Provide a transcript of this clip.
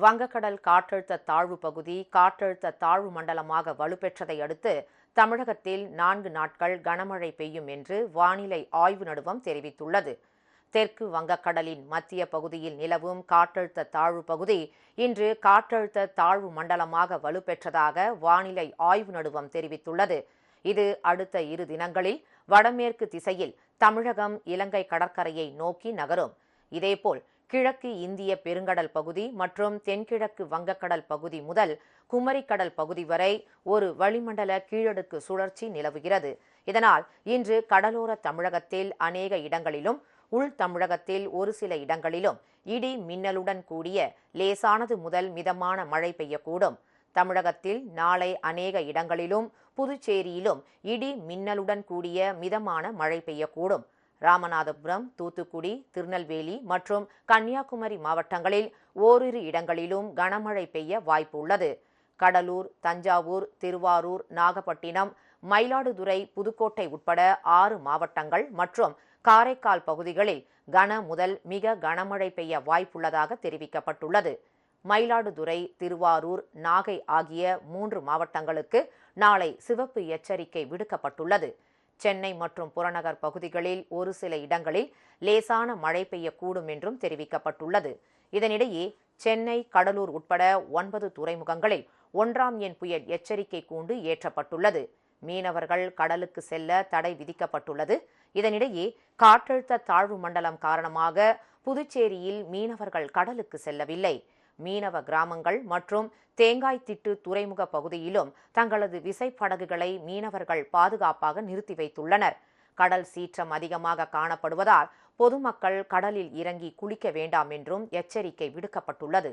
வங்கக்கடல் காற்றழுத்த தாழ்வு பகுதி காற்றழுத்த தாழ்வு மண்டலமாக வலுப்பெற்றதை அடுத்து தமிழகத்தில் நான்கு நாட்கள் கனமழை பெய்யும் என்று வானிலை ஆய்வு நடுவம் தெரிவித்துள்ளது. தெற்கு வங்கக்கடலின் மத்திய பகுதியில் நிலவும் காற்றழுத்த தாழ்வு பகுதி இன்று காற்றழுத்த தாழ்வு மண்டலமாக வலுப்பெற்றதாக வானிலை ஆய்வு நடுவம் தெரிவித்துள்ளது. இது அடுத்த இரு தினங்களில் வடமேற்கு திசையில் தமிழகம் இலங்கை கடற்கரையை நோக்கி நகரும். இதேபோல் கிழக்கு இந்திய பெருங்கடல் பகுதி மற்றும் தென்கிழக்கு வங்கக்கடல் பகுதி முதல் குமரிக்கடல் பகுதி வரை ஒரு வளிமண்டல கீழடுக்கு சுழற்சி நிலவுகிறது. இதனால் இன்று கடலோர தமிழகத்தில் அநேக இடங்களிலும் உள் தமிழகத்தில் ஒரு சில இடங்களிலும் இடி மின்னலுடன் கூடிய லேசானது முதல் மிதமான மழை பெய்யக்கூடும். தமிழகத்தில் நாளை அநேக இடங்களிலும் புதுச்சேரியிலும் இடி மின்னலுடன் கூடிய மிதமான மழை பெய்யக்கூடும். ராமநாதபுரம் தூத்துக்குடி திருநெல்வேலி மற்றும் கன்னியாகுமரி மாவட்டங்களில் ஓரிரு இடங்களிலும் கனமழை பெய்ய வாய்ப்பு உள்ளது. கடலூர் தஞ்சாவூர் திருவாரூர் நாகப்பட்டினம் மயிலாடுதுறை புதுக்கோட்டை உட்பட ஆறு மாவட்டங்கள் மற்றும் காரைக்கால் பகுதிகளில் கன முதல் மிக கனமழை பெய்ய வாய்ப்புள்ளதாக தெரிவிக்கப்பட்டுள்ளது. மயிலாடுதுறை திருவாரூர் நாகை ஆகிய மூன்று மாவட்டங்களுக்கு நாளை சிவப்பு எச்சரிக்கை விடுக்கப்பட்டுள்ளது. சென்னை மற்றும் புறநகர் பகுதிகளில் ஒரு சில இடங்களில் லேசான மழை பெய்யக்கூடும் என்றும் தெரிவிக்கப்பட்டுள்ளது. இதனிடையே சென்னை கடலூர் உட்பட ஒன்பது துறைமுகங்களில் ஒன்றாம் எண் புயல் எச்சரிக்கை கூண்டு ஏற்றப்பட்டுள்ளது. மீனவர்கள் கடலுக்கு செல்ல தடை விதிக்கப்பட்டுள்ளது. இதனிடையே காற்றழுத்த தாழ்வு மண்டலம் காரணமாக புதுச்சேரியில் மீனவர்கள் கடலுக்கு செல்லவில்லை. மீனவ கிராமங்கள் மற்றும் தேங்காய் திட்டு துறைமுக பகுதியிலும் தங்களது விசைப்படகுகளை மீனவர்கள் பாதுகாப்பாக நிறுத்தி வைத்துள்ளனர். கடல் சீற்றம் அதிகமாக காணப்படுவதால் பொதுமக்கள் கடலில் இறங்கி குளிக்க வேண்டாம் என்றும் எச்சரிக்கை விடுக்கப்பட்டுள்ளது.